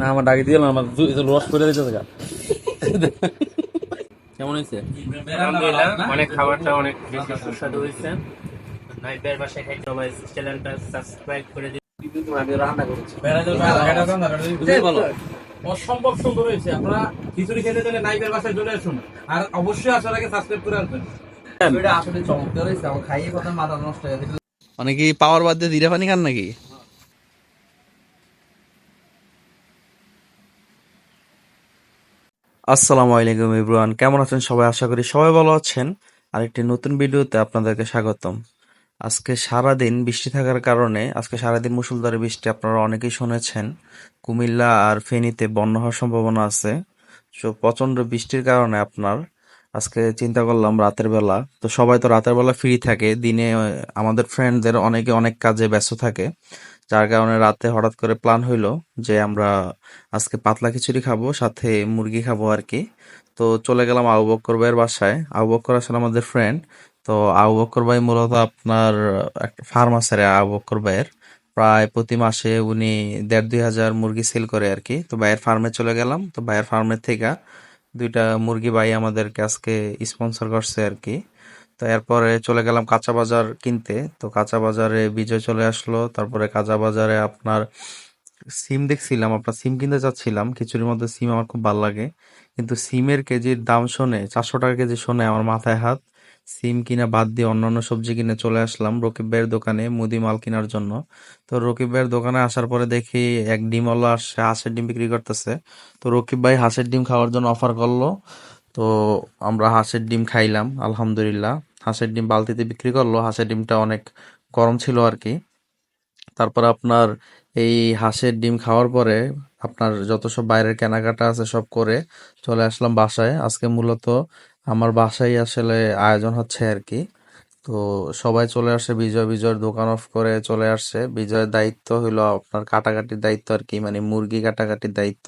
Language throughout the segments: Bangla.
না আমার ডাকি দিল আমার লস করে দিতে থাকা কেমন হয়েছে? অনেক খাবারটা অনেক বেশি সুস্বাদু হয়েছে। নাইবের বাসায় খাই সবাই চ্যানেলটা সাবস্ক্রাইব করে দিন। অসম্ভব সুন্দর হয়েছে। আপনারা খিচুড়ি খেতে গেলে নাইবের বাসায় চলে আসুন। আর অবশ্যই আসার আগে সাবস্ক্রাইব করে আসবেন। এটা আসলে চমৎকার হয়েছে। আমার খাইয়ে কথা মাথা নষ্ট হয়ে গেছে। অনেকে পাওয়ার বাদ দিয়ে জিরা পানি খান নাকি? আসসালামু আলাইকুম ইব্রান কেমন আছেন সবাই? আশা করি সবাই ভালো আছেন। আরেকটি নতুন ভিডিওতে আপনাদেরকে স্বাগতম। আজকে সারাদিন বৃষ্টি থাকার কারণে, আজকে সারাদিন মুষলধারে বৃষ্টি আপনারা অনেকেই শুনেছেন। কুমিল্লা আর ফেনীতে বন্যা হওয়ার সম্ভাবনা আছে। তো প্রচণ্ড বৃষ্টির কারণে আপনার আজকে চিন্তা করলাম রাতের বেলা। তো সবাই তো রাতের বেলা ফ্রি থাকে। দিনে, আমাদের ফ্রেন্ডদের অনেকে অনেক কাজে ব্যস্ত থাকে। যার কারণে রাতে হঠাৎ করে প্ল্যান হইল যে আমরা আজকে পাতলা খিচুড়ি খাব, সাথে মুরগি খাব আর কি তো চলে গেলাম আবু বক্কর ভাইয়ের বাসায়। আবু বক্কর আসলে আমাদের ফ্রেন্ড তো আবু বক্কর ভাই মূলত আপনার একটা ফার্ম আছে আবু বক্কর ভাইয়ের। প্রায় প্রতি মাসে উনি দেড় দুই হাজার মুরগি সেল করে আর কি তো ভাইয়ের ফার্মে চলে গেলাম। তো ভাইয়ের ফার্মের থেকে দুইটা মুরগি ভাই আমাদেরকে আজকে স্পন্সর করছে আর কি তো এরপরে চলে গেলাম কাঁচা বাজার কিনতে। তো কাঁচা বাজারে বিজয় চলে আসলো, তারপরে কাঁচা বাজারে আপনার সিম দেখছিলাম, আপনার সিম কিনতে চাচ্ছিলাম খিচুড়ির মধ্যে সিম আমার খুব ভালো লাগে। কিন্তু সিমের কেজির দাম শোনে, চারশো টাকা কেজি শোনে আমার মাথায় হাত, সিম কিনা বাদ দিয়ে অন্যান্য সবজি কিনে চলে আসলাম রকিব ভাইয়ের দোকানে মুদি মাল কেনার জন্য। তো রকিব ভাইয়ের দোকানে আসার পরে দেখি এক ডিমওয়ালা আসছে হাঁসের ডিম বিক্রি করতেছে। তো রকিব ভাই হাঁসের ডিম খাওয়ার জন্য অফার করল। তো আমরা হাঁসের ডিম খাইলাম, আলহামদুলিল্লাহ। হাঁসের ডিম বালতিতে বিক্রি করল। হাঁসের ডিমটা অনেক গরম ছিল আর কি তারপর আপনার এই হাঁসের ডিম খাওয়ার পরে আপনার যত সব বাইরের কেনাকাটা আছে সব করে চলে আসলাম বাসায়। আজকে মূলত আমার বাসায় আসলে আয়োজন হচ্ছে আর কি তো সবাই চলে আসে, বিজয় বিজয়ের দোকান অফ করে চলে আসছে বিজয়ের দায়িত্ব হইল আপনার কাটাকাটির দায়িত্ব আর কি মানে মুরগি কাটাকাটির দায়িত্ব।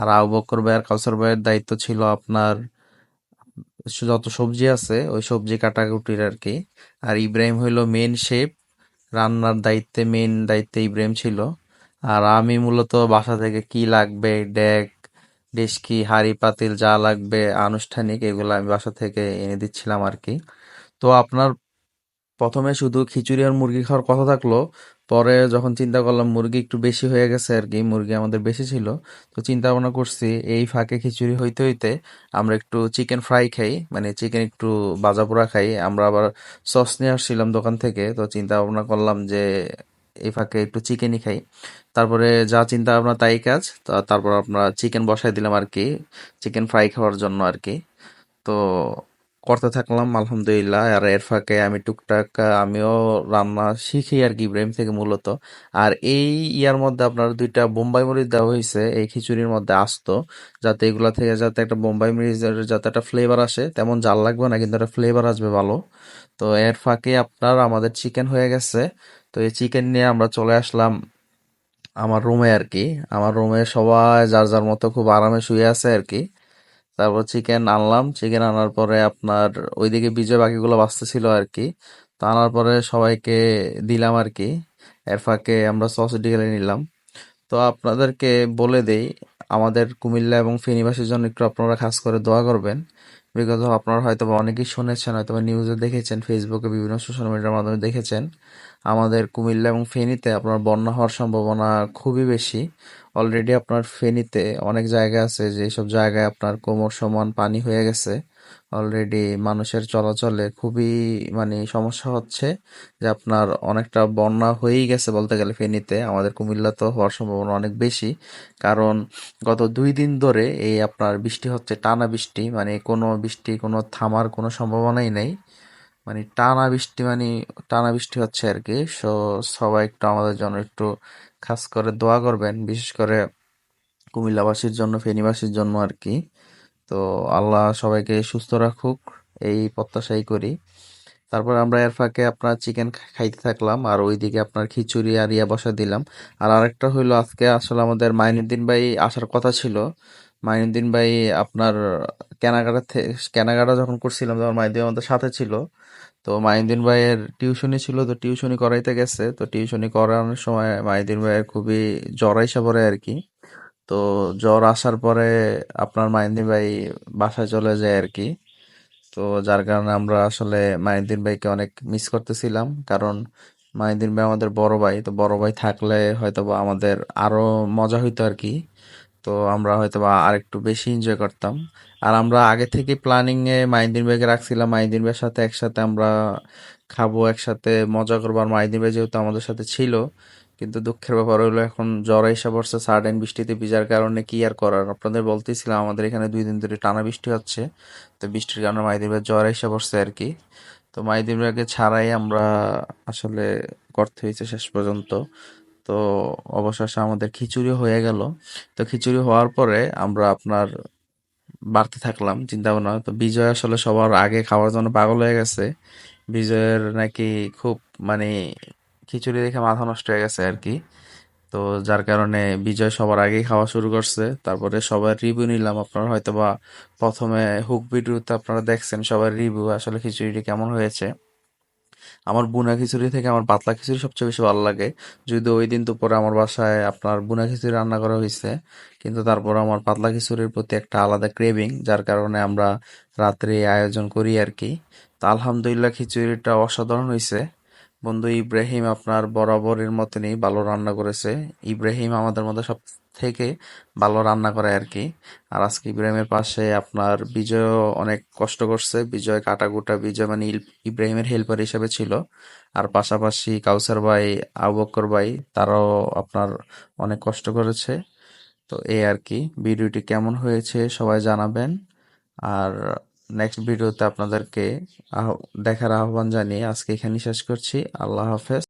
আর আবু বকর ভাই আর কাউসার ভাইয়ের দায়িত্ব ছিল আপনার যত সবজি আছে, ওই সবজি কাটাকুটির আর কি আর ইব্রাহিম হইল মেন শেফ রান্নার দায়িত্বে মেন দায়িত্বে ইব্রাহিম ছিল। আর আমি মূলত বাসা থেকে কি লাগবে, ডেক, ডেস্কি, হাড়ি, পাতিল যা লাগবে, আনুষ্ঠানিক এগুলো আমি বাসা থেকে এনে দিচ্ছিলাম আর কি তো আপনার প্রথমে শুধু খিচুড়ি আর মুরগি খাওয়ার কথা থাকল, পরে যখন চিন্তা করলাম মুরগি একটু বেশি হয়ে গেছে আর কি, মুরগি আমাদের বেশি ছিল, তো চিন্তা ভাবনা করছি এই ফাঁকে খিচুড়ি হইতে হইতে আমরা একটু চিকেন ফ্রাই খাই মানে চিকেন একটু ভাজা পোড়া খাই, আমরা আবার সস নিয়ে আসছিলাম দোকান থেকে, তো চিন্তা ভাবনা করলাম যে এই ফাঁকে একটু চিকেনই খাই। তারপরে যা চিন্তা ভাবনা তাই কাজ তারপর আমরা চিকেন বসাই দিলাম আর কি চিকেন ফ্রাই খাওয়ার জন্য আর কি, তো করতে থাকলাম, আলহামদুলিল্লাহ। আর এর ফাঁকে আমি টুকটাক আমিও রান্না শিখি আর কি, ইব্রাহিম থেকে মূলত। আর এই ইয়ার মধ্যে আপনার দুইটা বোম্বাই মরিচ দেওয়া হয়েছে, এই খিচুড়ির মধ্যে আসতো, যাতে এগুলা থেকে যাতে একটা বোম্বাই মরিচের যাতে একটা ফ্লেভার আসে। তেমন জাল লাগবে না, কিন্তু একটা ফ্লেভার আসবে ভালো। তো এর ফাঁকে আপনার আমাদের চিকেন হয়ে গেছে। তো এই চিকেন নিয়ে আমরা চলে আসলাম আমার রুমে আর কি। আমার রুমে সবাই যার যার মতো খুব আরামে শুয়ে আছে আর কি। তারপর চিকেন আনলাম। চিকেন আনার পরে আপনার ওইদিকে বিজয় বাকিগুলো বাঁচতেছিল আর কি তো আনার পরে সবাইকে দিলাম আর কি এর ফাঁকে আমরা সস ঢেলে নিলাম। তো আপনাদেরকে বলে দেই, আমাদের কুমিল্লা এবং ফেনীবাসীর জন্য একটু আপনারা খাস করে দোয়া করবেন। বিগত আপনারা হয়তো অনেকেই শুনেছেন হয়তো নিউজে দেখেছেন ফেসবুকে বিভিন্ন সোশ্যাল মিডিয়ার মাধ্যমে দেখেছেন। আমাদের কুমিল্লা এবং ফেনীতে আপনার বন্যা হওয়ার সম্ভাবনা খুবই বেশি। অলরেডি আপনার ফেনীতে অনেক জায়গা আছে, যেসব জায়গায় আপনার কোমর সমান পানি হয়ে গেছে। অলরেডি মানুষের চলাচলে খুবই মানে সমস্যা হচ্ছে যে আপনার অনেকটা বন্যা হয়েই গেছে বলতে গেলে ফেনীতে। আমাদের কুমিল্লা তো হওয়ার সম্ভাবনা অনেক বেশি। কারণ গত দুই দিন ধরে এই আপনার বৃষ্টি হচ্ছে, টানা বৃষ্টি মানে কোনো বৃষ্টি, কোনো থামার কোনো সম্ভাবনাই নেই। মানে টানা বৃষ্টি মানে টানা বৃষ্টি হচ্ছে আর কি। সো সবাই একটু আমাদের জন্য একটু খাস করে দোয়া করবেন, বিশেষ করে কুমিল্লাবাসীর জন্য, ফেনীবাসীর জন্য আর কি। তো আল্লাহ সবাইকে সুস্থ রাখুক, এই প্রত্যাশাই করি। তারপর আমরা এর ফাঁকে আপনার চিকেন খাইতে থাকলাম, আর ওইদিকে আপনার খিচুড়ি আর ইয়া বসা দিলাম। আর আরেকটা হইল আজকে আসলে আমাদের মাইনুদ্দিন ভাই আসার কথা ছিল। মাইনুদ্দিন ভাই আপনার কেনাকাটা কেনাকাটা যখন করছিলাম তখন মাইনুদ্দিন আমাদের সাথে ছিল। তো মাইনুদ্দিন ভাইয়ের টিউশনি ছিল, তো টিউশনি করাইতে গেছে। তো টিউশনি করানোর সময় মাইনুদ্দিন ভাইয়ের খুবই জ্বর আইসা পড়ে আর কি। তো জ্বর আসার পরে আপনার মাইন্দি ভাই বাসায় চলে যায় আর কি তো যার কারণে আমরা আসলে মাইনুদ্দিন ভাইকে অনেক মিস করতেছিলাম। কারণ মাইনুদ্দিন ভাই আমাদের বড় ভাই, তো বড় ভাই থাকলে হয়তো বা আমাদের আরও মজা হইতো আর কি তো আমরা হয়তো বা আরেকটু বেশি এনজয় করতাম। আর আমরা আগে থেকে প্ল্যানিং এ মাইনুদ্দিন ভাইকে রাখছিলাম। মাইনুদ্দিন ভাইয়ের সাথে একসাথে আমরা খাব, একসাথে মজা করব। আর মাইনুদ্দিন ভাই যেহেতু আমাদের সাথে ছিল কিন্তু দুঃখের ব্যাপার হলো এখন জ্বর এসে পড়ছে সার্ডেন বৃষ্টিতে ভিজার কারণে কি আর করার? আপনাদের বলতেছিলাম, আমাদের এখানে দুই দিন ধরে টানা বৃষ্টি হচ্ছে। তো বৃষ্টির কারণে মাইদিন ভাই জ্বর এসে পড়ছে আর কি। তো মাইদিন ভাইকে ছাড়াই আমরা আসলে করতে হয়েছে শেষ পর্যন্ত। তো অবশেষে আমাদের খিচুড়ি হয়ে গেল। তো খিচুড়ি হওয়ার পরে আমরা আপনার বাড়তে থাকলাম চিন্তা ভাবনা তো বিজয় আসলে সবার আগে খাওয়ার জন্য পাগল হয়ে গেছে। বিজয়ের নাকি খুব মানে খিচুড়ি দেখে মাথা নষ্ট হয়ে গেছে আর কি। তো যার কারণে বিজয় সবার আগেই খাওয়া শুরু করছে। তারপরে সবার রিভিউ নিলাম। আপনারা হয়তো বা প্রথমে হুক ভিডিওতে আপনারা দেখছেন সবার রিভিউ আসলে খিচুড়িটি কেমন হয়েছে। আমার বুনা খিচুড়ি থেকে আমার পাতলা খিচুড়ি সবচেয়ে বেশি ভালো লাগে। যদি ওই দিন দুপুরে আমার বাসায় আপনার বুনা খিচুড়ি রান্না করা হয়েছে, কিন্তু তারপর আমার পাতলা খিচুড়ির প্রতি একটা আলাদা ক্রেভিং যার কারণে আমরা রাত্রে আয়োজন করি আর কি। তা আলহামদুলিল্লাহ খিচুড়িটা অসাধারণ হয়েছে। বন্ধু, ইব্রাহিম আপনার বরাবরের মতনই ভালো রান্না করেছে। ইব্রাহিম আমাদের মধ্যে সব থেকে ভালো রান্না করে আর কি। আর আজকে ইব্রাহিমের পাশে আপনার বিজয় অনেক কষ্ট করছে। বিজয় কাটাকুটা, বিজয় মানে ইব্রাহিমের হেল্পার হিসেবে ছিল। আর পাশাপাশি কাউসার ভাই আবু বক্কর ভাই, তারাও আপনার অনেক কষ্ট করেছে। তো এই আর কি, ভিডিওটি কেমন হয়েছে সবাই জানাবেন। আর নেক্সট ভিডিওতে আপনাদেরকে দেখার আহ্বান জানিয়ে আজকে এখানেই শেষ করছি। আল্লাহ হাফেজ।